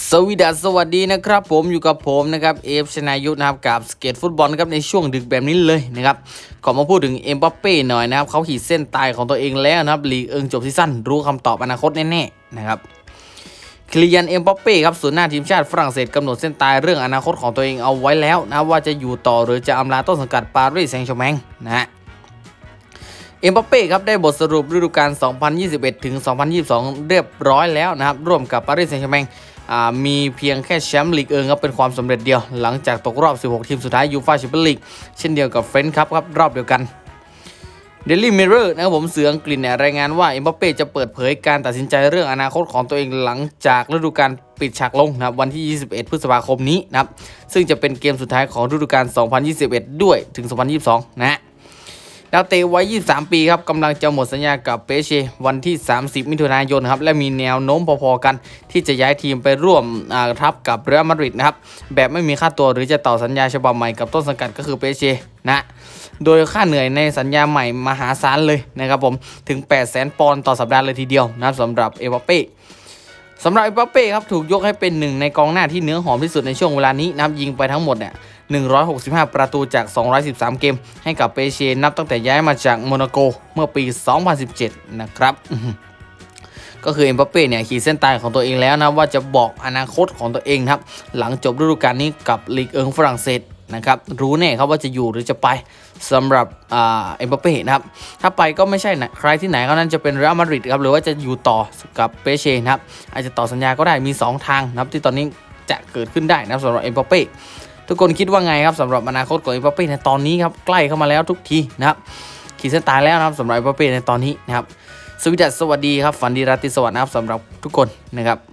สวีดัสสวัสดีนะครับผมอยู่กับผมนะครับเอฟชนายุทธนะครับกับสเกตฟุตบอลครับในช่วงดึกแบบนี้เลยนะครับขอมาพูดถึงเอ็มบัปเป้หน่อยนะครับเขาขีดเส้นตายของตัวเองแล้วนะครับลีกเอิงจบซีซั่นรู้คำตอบอนาคตแน่ๆนะครับคลียันเอ็มบัปเป้ครับศูนย์หน้าทีมชาติฝรั่งเศสกำหนดเส้นตายเรื่องอนาคตของตัวเองเอาไว้แล้วนะว่าจะอยู่ต่อหรือจะอำลาต้นสังกัดปารีสแซงต์แชร์แมงนะฮะเอ็มบัปเป้ครับได้บทสรุปฤดูกาล 2021 ถึง 2022 เรียบร้อยแล้วนะครับร่วมกับปารีสแซงต์แชร์แมง มีเพียงแค่แชมป์ลีกเอิงครับเป็นความสำเร็จเดียว หลังจากตกรอบ 16 ทีมสุดท้ายยูฟาแชมเปี้ยนลีกเช่นเดียวกับเฟรนช์ครับครับรอบเดียวกันเดลี่มิเรอร์นะครับผมเสืออังกฤษเนี่ยรายงานว่าเอ็มบัปเป้จะเปิดเผยการตัดสินใจเรื่องอนาคตของตัวเองหลังจากฤดูกาลปิดฉากลงนะครับวันที่ 21 พฤษภาคมนี้นะครับซึ่งจะเป็นเกมสุดท้ายของฤดูกาล 2021 ด้วยถึง 2022 นะ ฮะดาวเตะวัย 23 ปีครับกำลังจะหมดสัญญากับเปเชวันที่ 30 มิถุนายนครับและมีแนวโน้มพอๆกัน ที่จะย้ายทีมไปร่วมทับกับเรอัลมาดริดนะครับแบบไม่มีค่าตัวหรือจะต่อสัญญาฉบับใหม่กับต้นสังกัดก็คือเปเชนะโดยค่าเหนื่อยในสัญญาใหม่มหาศาลเลยนะครับผมถึง 800,000ปอนด์ต่อสัปดาห์เลยทีเดียวนะครับสำหรับเอวาเป้สำหรับเอปเป้ครับถูกยกให้เป็นหนึ่งในกองหน้าที่เนื้อหอมที่สุดในช่วงเวลานี้นะครับยิงไปทั้งหมดเนี่ย 165 ประตูจาก 213 เกม ให้กับเปเชนับตั้งแต่ย้ายมาจากโมนาโกเมื่อปี 2017 นะครับก็คือเอ็มบัปเป้เนี่ยขีดเส้นตายของตัวเองแล้วนะว่าจะบอกอนาคตของตัวเองนะครับ หลังจบฤดูกาลนี้กับลีกเอิงฝรั่งเศสนะครับรู้แน่ครับว่าจะอยู่หรือจะไปสำหรับเอ็มบัปเป้นะครับถ้าไปก็ไม่ใช่นะใครที่ไหนก็นั้นจะเป็นเรอัลมาดริดครับหรือว่าจะอยู่ต่อกับเปเช่นะครับอาจจะต่อสัญญาก็ได้มี 2 ทางนะครับที่ตอนนี้จะเกิดขึ้นได้นะสำหรับเอ็มบัปเป้ ทุกคนคิดว่าไงครับสำหรับอนาคตของเอ็มบัปเป้ในตอนนี้ครับใกล้เข้ามาแล้วทุกทีนะครับขีดเส้นตายแล้วนะครับสำหรับเอ็มบัปเป้ในตอนนี้นะครับสวัสดีสวัสดีครับฝันดีราตรีสวัสดิ์นะครับสำหรับทุกคนนะครับ